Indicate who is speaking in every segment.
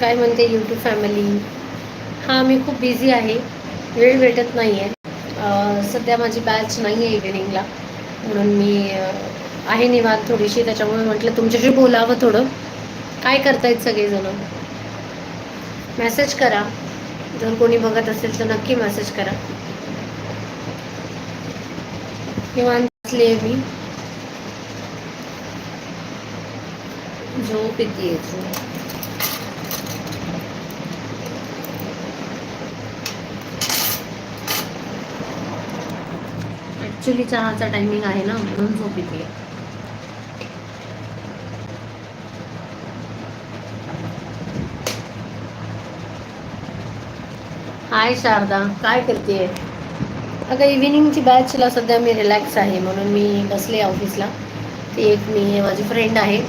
Speaker 1: काय म्हणते YouTube family हां मी खूप बिझी आहे. वेळ भेटत नाही आहे सध्या माझी बॅच नाही आहे इव्हिनिंगला म्हणून मी आहे निवांत थोडीशी. त्याच्यामुळे म्हटलं तुमच्याशी बोलावं थोडं. काय करतायत सगळेजण? मेसेज करा. जर कोणी बघत असेल तर नक्की मेसेज करा. निवांत असले आहे मी. झोप येते झोप. ॲक्च्युली चहाचा टायमिंग आहे ना म्हणून झोप येते. हाय शारदा. काय करते अगं इव्हिनिंगची बॅचला सध्या मी रिलॅक्स आहे म्हणून मी बसले ऑफिसला ती एक मी माझी फ्रेंड आहे.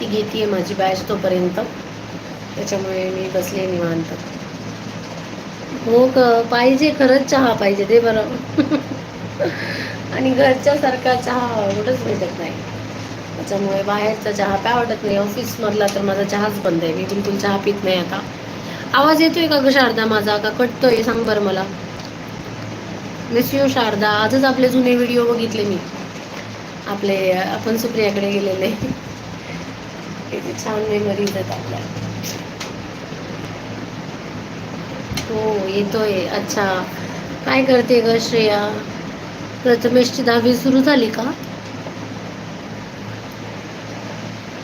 Speaker 1: ती घेते माझी बॅच तोपर्यंत. त्याच्यामुळे मी बसले निवांत. हो ग पाहिजे खरंच चहा पाहिजे ते बरं. आणि घरच्या सारखा चहा आवडच भेटत नाही. त्याच्यामुळे बाहेरचा चहा काय आवडत नाही. ऑफिसमधला तर माझा चहाच बंद आहे. मी बिलकुल चहा पित नाही आता. आवाज येतोय का ग शारदा माझा? का कटतोय? सांग बरं मला. Miss you Sharada. आजच आपले जुने व्हिडिओ बघितले मी. आपले आपण सुप्रियाकडे गेलेले. किती छान मेमरीज आहेत आपल्या. हो येतोय. अच्छा. काय करते ग श्रेया? प्रथमेशची दहावी सुरू झाली का?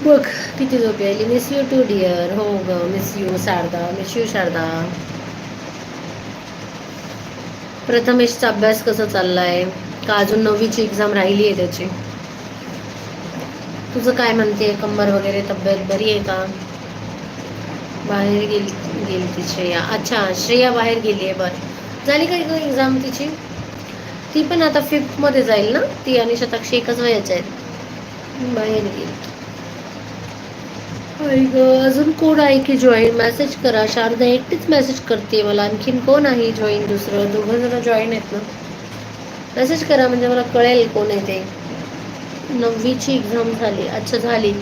Speaker 1: बघ किती झोपी आली. मिस यू टू डिअर हो ग miss you Sharada. Miss you Sharada. प्रथमेशचा अभ्यास कसा चाललाय? का अजून नववीची एक्झाम राहिली आहे त्याची? तुझं काय म्हणते? कंबर वगैरे तब्येत बरी आहे का? बाहेर गेली गेली ती श्रेया अच्छा श्रेया बाहेर गेली आहे. बरं. झाली का एक्झाम तिची? ती पण आता फिफ्थमध्ये जाईल ना? ती आणि शताक्षी एकच वयाच्या आहेत. बाहेर गेली. अजून कोण आहे की जॉईन मेसेज करा. शारदा एकटीच मेसेज करते मला. आणखीन कोण आहे जॉईन दुसरं? दोघं जण जॉईन आहेत ना? मेसेज करा म्हणजे मला कळेल कोण आहे ते. नववीची एक्झाम झाली. अच्छा झाली.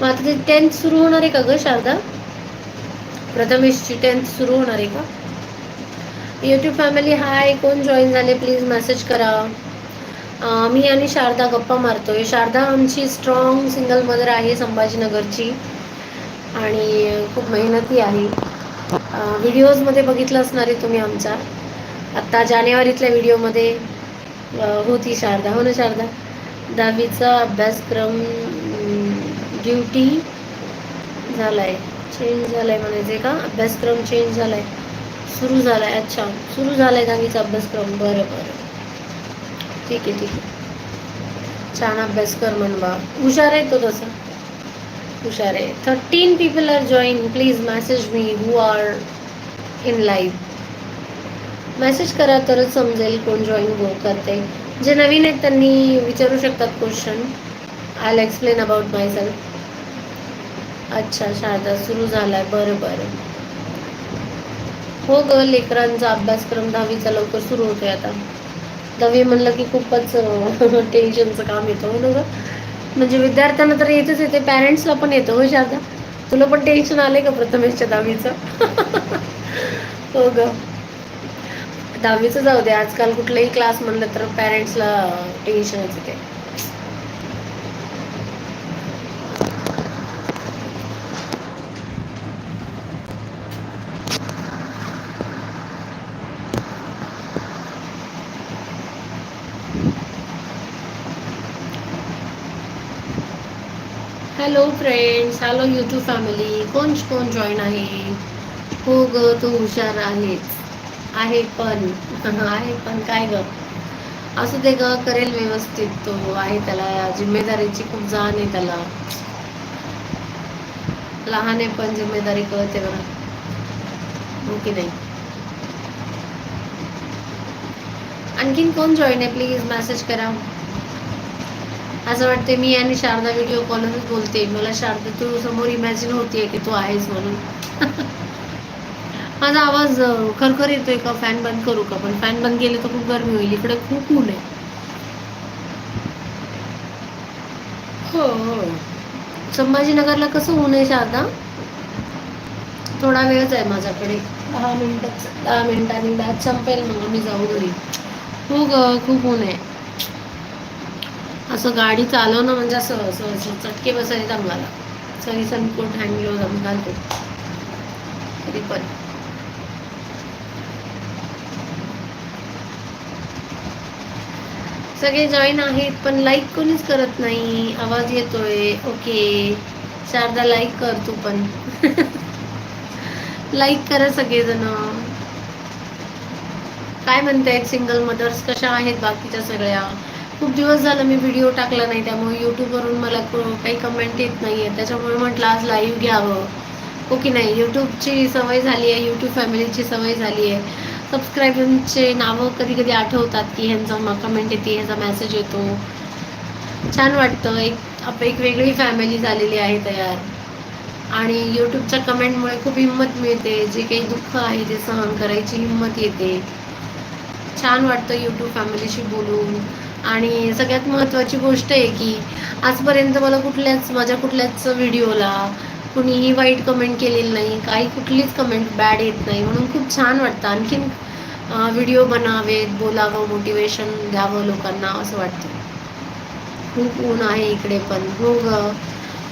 Speaker 1: मग आता ते टेन्थ सुरू होणार आहे का ग शारदा? प्रथमेशची टेन्थ सुरू होणार आहे का? यूट्यूब फॅमिली हाय कोण जॉईन झाले? प्लीज मेसेज करा. मी आणि शारदा गप्पा मारतोय. शारदा आमची स्ट्रॉंग सिंगल मदर आहे संभाजीनगरची. आणि खूप मेहनती आहे. व्हिडिओजमध्ये बघितलं असणार आहे तुम्ही आमचा. आत्ता जानेवारीतल्या व्हिडिओमध्ये होती शारदा. हो ना शारदा? दहावीचा अभ्यासक्रम ड्युटी झालाय. चेंज झालाय म्हणायचे का? अभ्यासक्रम चेंज झालाय. सुरू झालाय. अच्छा सुरू झालाय दहावीचा अभ्यासक्रम? बरं बरं. ठीक आहे ठीक आहे. छान अभ्यास कर म्हण बा हुशार आहे तो तसा. हुशार आहे. Thirteen people are join please message me who are in live message करा तरच समजेल कोण जॉईन हो करते. जे नवीन आहेत त्यांनी विचारू शकतात question I explain about myself अच्छा शारदा सुरू झालाय. बरं बरं. हो ग लेकरांचा अभ्यासक्रम दहावीचा लवकर सुरू होतोय आता. दहावी म्हणलं की खूपच टेन्शनचं काम येतं हो ना ग? म्हणजे विद्यार्थ्यांना तर येतच येते पॅरेंट्सला पण येतं हो शारदा? तुला पण टेन्शन आलंय का प्रथमेशच्या दहावीचं? हो ग. दहावीचं जाऊ दे आजकाल कुठलाही क्लास म्हणलं तर पॅरेंट्सला टेन्शनच येते. Hello friends hello YouTube family कोण कोण जॉईन आहे? हो ग तू हुशार आहेच आहे पण. आहे पण काय ग? असू दे ग करेल व्यवस्थित तो. आहे त्याला. जिम्मेदारीची खूप जाण आहे त्याला. लहान आहे पण जिम्मेदारी कळते बघा हो की नाही? आणखीन कोण जॉईन आहे? प्लीज मेसेज करा. असं वाटते मी आणि शारदा व्हिडिओ कॉलवरच बोलते. मला शारदा तू समोर इमॅजिन होतीये की तू आहेस म्हणून. माझा आवाज खरखर येतोय का? फॅन बंद करू का? पण फॅन बंद केले तर खूप गरमी होईल. इकडे खूप ऊन आहे. हो हो. संभाजीनगरला कसं ऊन आहे शारदा? थोडा वेळच आहे माझ्याकडे. दहा मिनिटच. दहा मिनिटांनी बॅच संपेल मग मी जाऊ घरी. हो ग खूप ऊन आहे. असं गाडी चालवणं म्हणजे असं असं असं चटके बसायला जमला सरी सनकोट हँडलो जम घालते. तरी पण. सगळे जॉईन आहेत पण लाईक कोणीच करत नाही. आवाज येतोय. ओके शारदा लाईक कर तू पण. लाईक करा सगळेजण. काय म्हणतायत सिंगल मदर्स कशा आहेत बाकीच्या सगळ्या? खूप दिवस झालं मी व्हिडिओ टाकला नाही त्यामुळे यूट्यूबवरून मला काही कमेंट येत नाही आहे त्याच्यामुळे म्हटलं आज लाईव्ह घ्यावं. हो की नाही? यूट्यूबची सवय झाली आहे यूट्यूब फॅमिलीची सवय झाली आहे. सबस्क्रायबरचे नावं कधी कधी आठवतात की ह्यांचा कमेंट येते ह्याचा मेसेज येतो. छान वाटतं. एक आप एक वेगळी फॅमिली झालेली आहे तयार. आणि यूट्यूबच्या कमेंटमुळे खूप हिंमत मिळते. जे काही दुःख आहे ते सहन करायची हिंमत येते. छान वाटतं यूट्यूब फॅमिलीशी बोलून. आणि सगळ्यात महत्त्वाची गोष्ट आहे की आजपर्यंत मला कुठल्याच माझ्या कुठल्याच व्हिडिओला कुणीही वाईट कमेंट केलेली नाही काही कुठलीच कमेंट बॅड येत नाही. म्हणून खूप छान वाटतं. आणखीन व्हिडिओ बनावेत बोलावं मोटिवेशन द्यावं लोकांना असं वाटतं. खूप ऊन आहे इकडे पण. हो ग.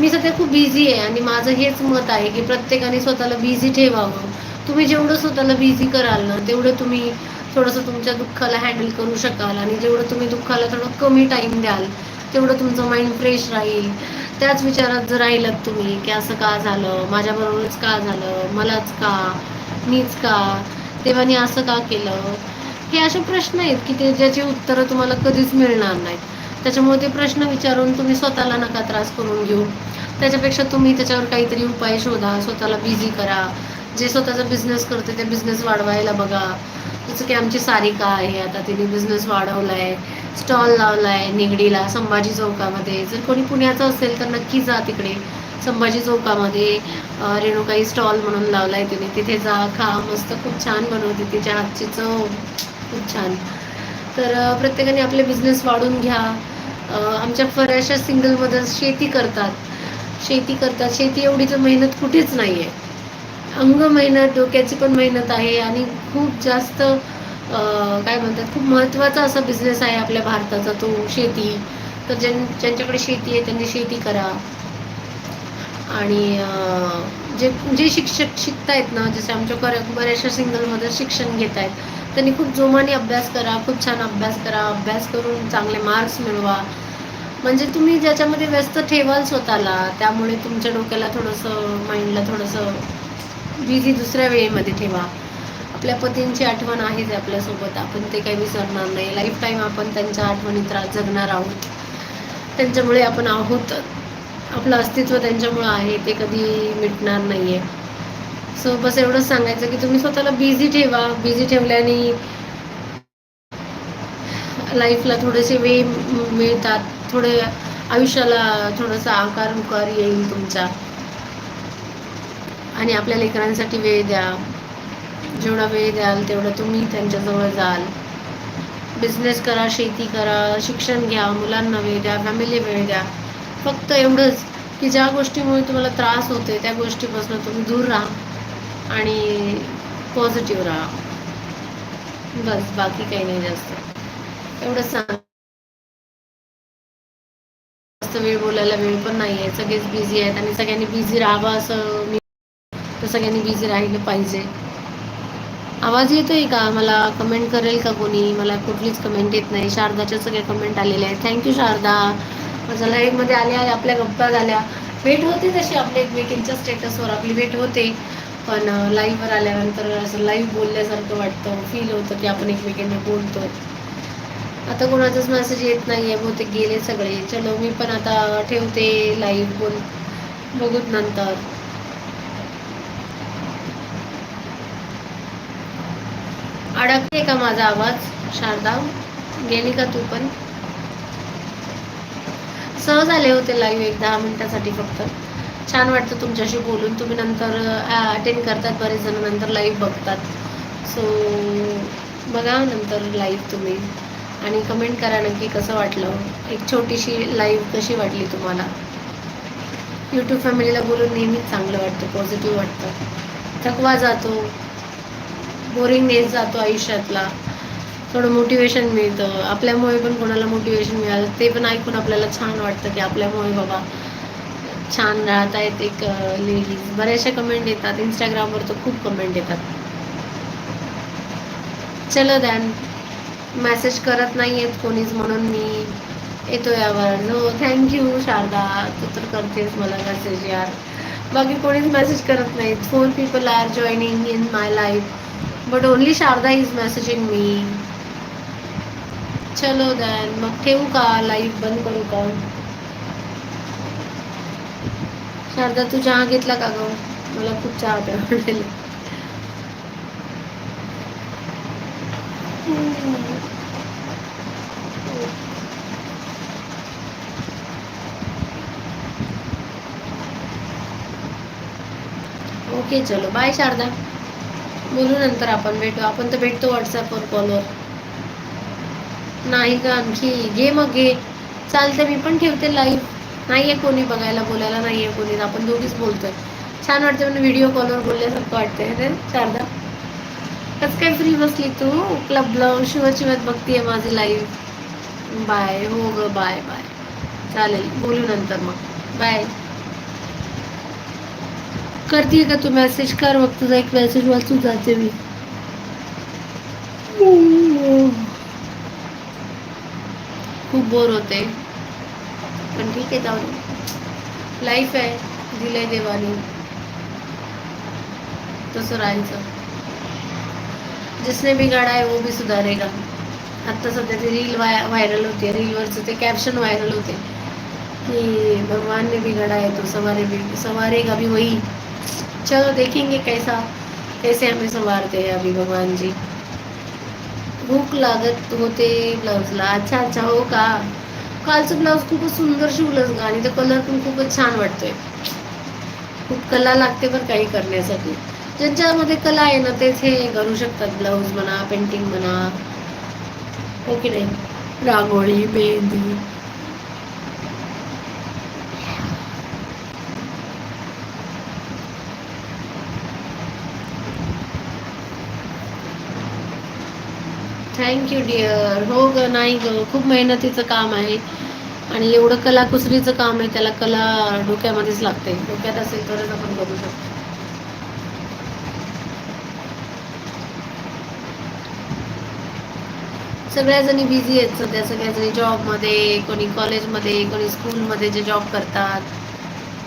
Speaker 1: मी सध्या खूप बिझी आहे आणि माझं हेच मत आहे की प्रत्येकाने स्वतःला बिझी ठेवावं. तुम्ही जेवढं स्वतःला बिझी कराल ना तेवढं तुम्ही थोडंसं तुमच्या दुःखाला हँडल करू शकाल आणि जेवढं तुम्ही दुःखाला थोडं कमी टाईम द्याल तेवढं तुमचं माइंड फ्रेश राहील. त्याच विचारात जर राहिलात तुम्ही की असं का झालं माझ्याबरोबरच का झालं मलाच का मीच का तेव्हानी असं का केलं? हे असे प्रश्न आहेत की ते ज्याची उत्तरं तुम्हाला कधीच मिळणार नाहीत. त्याच्यामुळे ते प्रश्न विचारून तुम्ही स्वतःला नका त्रास करून घेऊ. त्याच्यापेक्षा तुम्ही त्याच्यावर काहीतरी उपाय शोधा स्वतःला बिझी करा. जे स्वतःचा बिझनेस करते ते बिझनेस वाढवायला बघा. जसं की आमची सारिका आहे आता तिने बिझनेस वाढवला आहे स्टॉल लावला आहे निगडीला संभाजी चौकामध्ये. जर कोणी पुण्याचं असेल तर नक्की जा तिकडे. संभाजी चौकामध्ये रेणुकाई स्टॉल म्हणून लावला आहे तिने. तिथे जा खा मस्त खूप छान बनवते तिच्या हातची चव. खूप छान. तर प्रत्येकाने आपले बिझनेस वाढून घ्या. आमच्या बऱ्याचशा सिंगल मदर्स शेती करतात. शेती करतात. शेती एवढी तर मेहनत कुठेच नाही आहे अंग मेहनत डोक्याची पण मेहनत आहे आणि खूप जास्त काय म्हणतात खूप महत्त्वाचा असा बिझनेस आहे आपल्या भारताचा तो शेती. तर ज्यां ज्यांच्याकडे शेती आहे त्यांनी शेती करा. आणि जे जे शिक्षक शिकतायत ना जसे आमच्या बऱ्याचशा सिंगलमध्ये शिक्षण घेत आहेत त्यांनी खूप जोमाने अभ्यास करा खूप छान अभ्यास करा. अभ्यास करून चांगले मार्क्स मिळवा. म्हणजे तुम्ही ज्याच्यामध्ये व्यस्त ठेवाल स्वतःला त्यामुळे तुमच्या डोक्याला थोडंसं माइंडला थोडंसं बिझी दुसऱ्या वेळेमध्ये ठेवा. आपल्या पतींची आठवण आहेच आपल्यासोबत. आपण ते काही विसरणार नाही. लाईफ टाईम आपण त्यांच्या आठवणीत जगणार आहोत. त्यांच्यामुळे आपण आहोत. आपलं अस्तित्व त्यांच्यामुळं आहे. ते कधी मिटणार नाही आहे सो बस एवढंच सांगायचं की तुम्ही स्वतःला बिझी ठेवा. बिझी ठेवल्याने लाईफला थोडेसे वे मिळतात. थोडे आयुष्याला थोडासा आकार उकार येईल तुमच्या. आणि आपल्या लेकरांसाठी वेळ द्या. जेवढा वेळ द्याल तेवढं तुम्ही त्यांच्याजवळ जाल. बिझनेस करा शेती करा शिक्षण घ्या मुलांना वेळ द्या फॅमिली वेळ द्या. फक्त एवढंच की ज्या गोष्टीमुळे तुम्हाला त्रास होते त्या गोष्टीपासून तुम्ही दूर राहा आणि पॉझिटिव्ह राहा. बस बाकी काही नाही जास्त. एवढंच सांग. जास्त वेळ बोलायला वेळ पण नाही आहे सगळेच बिझी आहेत आणि सगळ्यांनी बिझी राहावं असं मी तर सगळ्यांनी बिझी राहिलं पाहिजे. आवाज येतो आहे का? मला कमेंट करेल का कोणी? मला कुठलीच कमेंट येत नाही. शारदाच्या सगळे कमेंट आलेले आहेत. Thank you Sharada. माझ्या लाईव्हमध्ये आल्या आपल्या गप्पा झाल्या. भेट होते तशी आपल्या एकमेकींच्या स्टेटसवर आपली भेट होते. पण लाईव्हवर आल्यानंतर असं लाईव्ह बोलल्यासारखं वाटतं. फील होतं की आपण एकमेकींना बोलतो आता कोणाचाच मेसेज येत नाही आहे बहुतेक गेले सगळे. चलो मी पण आता ठेवते लाईव्ह बोल बघूत नंतर. अडकते का माझा आवाज? शारदा गेली का तू पण? सहज आले होते लाईव्ह एक दहा मिनिटासाठी फक्त. छान वाटतं तुमच्याशी बोलून. तुम्ही नंतर अटेंड करतात बरेच जण नंतर लाईव्ह बघतात. सो बघा नंतर लाईव्ह तुम्ही. आणि कमेंट करा नक्की कसं वाटलं. एक छोटीशी लाईव्ह कशी वाटली तुम्हाला? यूट्यूब फॅमिलीला बोलून नेहमीच चांगलं वाटतं पॉझिटिव्ह वाटतं. थकवा जातो. बोरिंगनेस जातो आयुष्यातला. थोडं मोटिवेशन मिळतं. आपल्यामुळे पण कोणाला मोटिवेशन मिळालं ते पण ऐकून आपल्याला छान वाटतं की आपल्यामुळे बाबा छान राहत आहेत एक लेडीज बऱ्याचशा कमेंट येतात. इंस्टाग्रामवर तर खूप कमेंट येतात. चलो दॅन मेसेज करत नाही आहेत कोणीच म्हणून मी येतो यावर हो थँक्यू शारदा. तू तर करतेस मला मेसेज यार. बाकी कोणीच मेसेज करत नाहीत. Four people are joining in my life but only Sharada is messaging me चलो दॅन ठेवू का लाईव्ह बंद करू का शारदा, तू चहा घेतला का ग मला खूप चहा ओके, चलो बाय शारदा। बोलू नंतर आपण भेटू. आपण तर भेटतो व्हॉट्सअपवर कॉलवर नाही का आणखी. घे मग घे. चालते मी पण ठेवते लाईव्ह नाहीये कोणी बघायला बोलायला नाहीये कोणी. आपण दोघीच बोलतोय. छान वाटते म्हणजे व्हिडिओ कॉलवर बोलल्यासारखं वाटतंय रे शारदा? कसं काय फ्री बसली तू? क्लब ब्लाऊज शिवत शिवत बघतीये माझी लाईव्ह बाय. हो ग बाय बाय. चालेल बोलू नंतर मग. बाय. करते का तू मेसेज कर मग तुझा एक मेसेज वाचून जाते मी खूप बोर होते. पण ठीक आहे जाऊ लाईफ आहे दिलंय देवाने. तसं राहायचं. जिसने बिगाडा है वो भी सुधारेगा. आत्ता सध्या ती रील वाय व्हायरल होते. रीलवरचं ते कॅप्शन व्हायरल होते. कि भगवान ने बिगाड़ा है तो सवारे भी सवारेगा भी वही. चलो देखेंगे कैसा कैसे हमें संवारते हैं अभी भगवान जी। भूक लागत होते ब्लाऊजला अच्छा अच्छा हो का? कालचं ब्लाऊज खूपच सुंदर शिवलंच ग आणि ते कलर पण खूपच छान वाटतोय. खूप कला लागते पण काही करण्यासाठी. ज्यांच्यामध्ये कला आहे ना तेच हे करू शकतात ब्लाऊज म्हणा पेंटिंग म्हणा. हो की नाही? रांगोळी मेहंदी थँक्यू डिअर हो ग नाही ग. खूप मेहनतीचं काम आहे. आणि एवढं कलाकुसरीचं काम आहे त्याला कला डोक्यामध्येच लागते. डोक्यात असेल तरच आपण बघू शकतो. सगळ्याजणी बिझी आहेत सध्या. सगळ्याजणी जॉबमध्ये कोणी कॉलेजमध्ये कोणी स्कूलमध्ये जे जॉब करतात.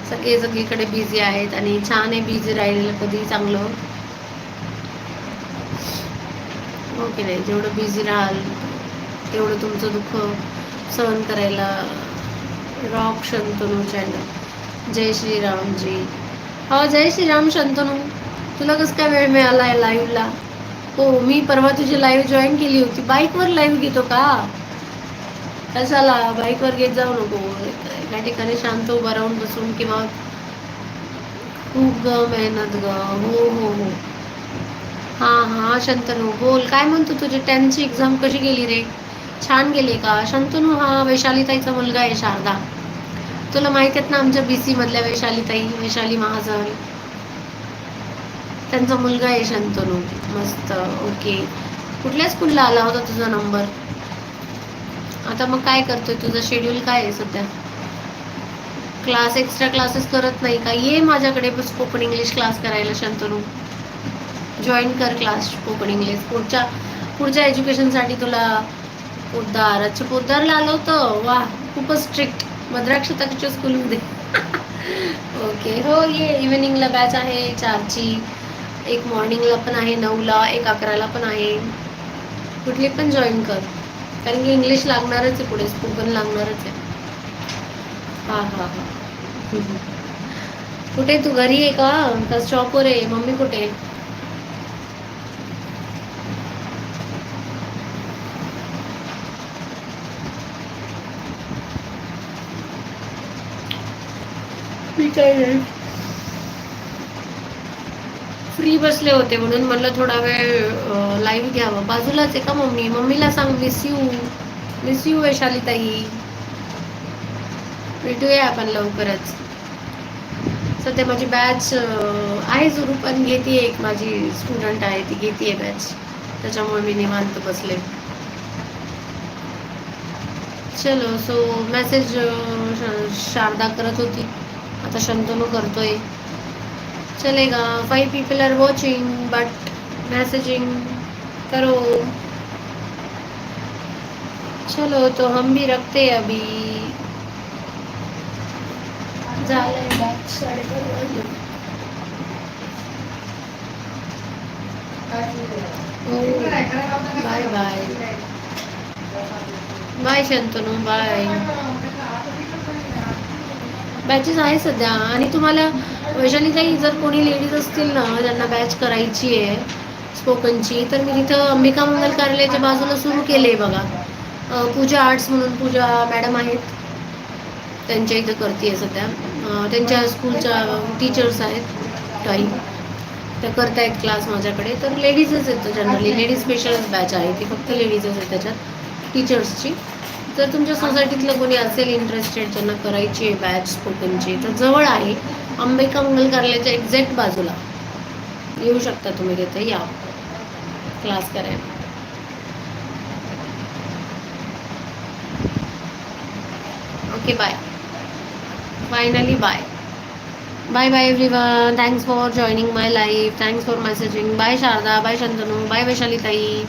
Speaker 1: सगळे सगळीकडे बिझी आहेत आणि छान आहे बिझी राहिलेलं कधी चांगलं. हो की नाही जेवढं बिझी राहाल तेवढं तुमचं दुःख सहन करायला रॉक शंतनू चॅनल जय श्रीरामजी. हो जय श्रीराम शंतनू. तुला कसं काय वेळ मिळाला आहे लाईव्हला हो मी परवा तुझी लाईव्ह जॉईन केली होती. बाईकवर लाईव्ह घेतो का? कशाला? बाईकवर घेत जाऊ नको. एका ठिकाणी शांत उभा राहून बसून किंवा खूप ग मेहनत ग हो हो हो. हां हां शंतनू बोल. काय म्हणतो तुझी? टेन्थची एक्झाम कशी गेली रे? छान गेली का? शंतनू हा वैशालीताईचा मुलगा आहे शारदा. तुला माहीत आहेत ना आमच्या बी सीमधल्या वैशालीताई वैशाली महाजन? त्यांचा मुलगा आहे शंतनू. मस्त ओके. कुठल्या स्कूलला आला होता तुझा नंबर आता मग काय करतोय? तुझं शेड्यूल काय आहे सध्या? क्लास एक्स्ट्रा क्लासेस करत नाही का? ये माझ्याकडे स्पोकन इंग्लिश क्लास करायला शंतनू. जॉईन कर क्लास कोकण इंग्लिश पुढच्या पुढच्या एज्युकेशनसाठी तुला पोद्दार अच्छा पोद्दारला आलं होतं. वा खूपच स्ट्रिक्ट भद्राक्ष तकच्या स्कूलमध्ये ओके हो ये इव्हिनिंगला बॅच आहे चारची. एक मॉर्निंगला पण आहे नऊला एक अकराला पण आहे. कुठली पण जॉईन कर. कारण की इंग्लिश लागणारच आहे पुढे स्पोकन लागणारच आहे. हां हां हां. कुठे तू घरी आहे का? का शॉपवर आहे? मम्मी कुठे मी काय नाही फ्री बसले होते म्हणून म्हणलं थोडा वेळ लाईव्ह घ्यावं. बाजूलाच आहे का मम्मी? मम्मीला सांग miss you miss you Vaishali ताई भेटूया आपण लवकरच. सध्या माझी बॅच आहे सुरू पण घेते एक माझी स्टुडंट आहे ती घेते बॅच त्याच्यामुळे मी निवांत बसले. चलो सो मेसेज शारदा करत होती. आता शंतनू करतोय. चलेगा five people are watching but messaging करो. चलो तो हम भी रखते हैं अभी. Bye bye bye Shantanu. Bye batches आहे सध्या. आणि तुम्हाला वैशालीताई जर कोणी लेडीज असतील ना ज्यांना बॅच करायची आहे स्पोकनची तर मी तिथं अंबिका मंगल कार्यालयाच्या बाजूला सुरू केले आहे बघा पूजा आर्ट्स म्हणून पूजा मॅडम आहेत. त्यांच्या इथं करते सध्या. त्यांच्या स्कूलच्या टीचर्स आहेत काही. त्या करतायत क्लास माझ्याकडे. तर लेडीजच आहेत जनरली लेडीज स्पेशलच बॅच आहे. ती फक्त लेडीजच आहेत त्याच्यात. टीचर्सची जर तुमच्या सोसायटीतलं कोणी असेल इंटरेस्टेड ज्यांना करायची आहे बॅच स्पोकनची तर जवळ आहे अंबिका मंगल कार्यालयाच्या एक्झॅक्ट बाजूला. येऊ शकता तुम्ही तिथे या. क्लास करायला. Okay bye finally bye bye bye everyone thanks for joining my life thanks for messaging bye Sharada bye Shantanu bye Vaishali ताई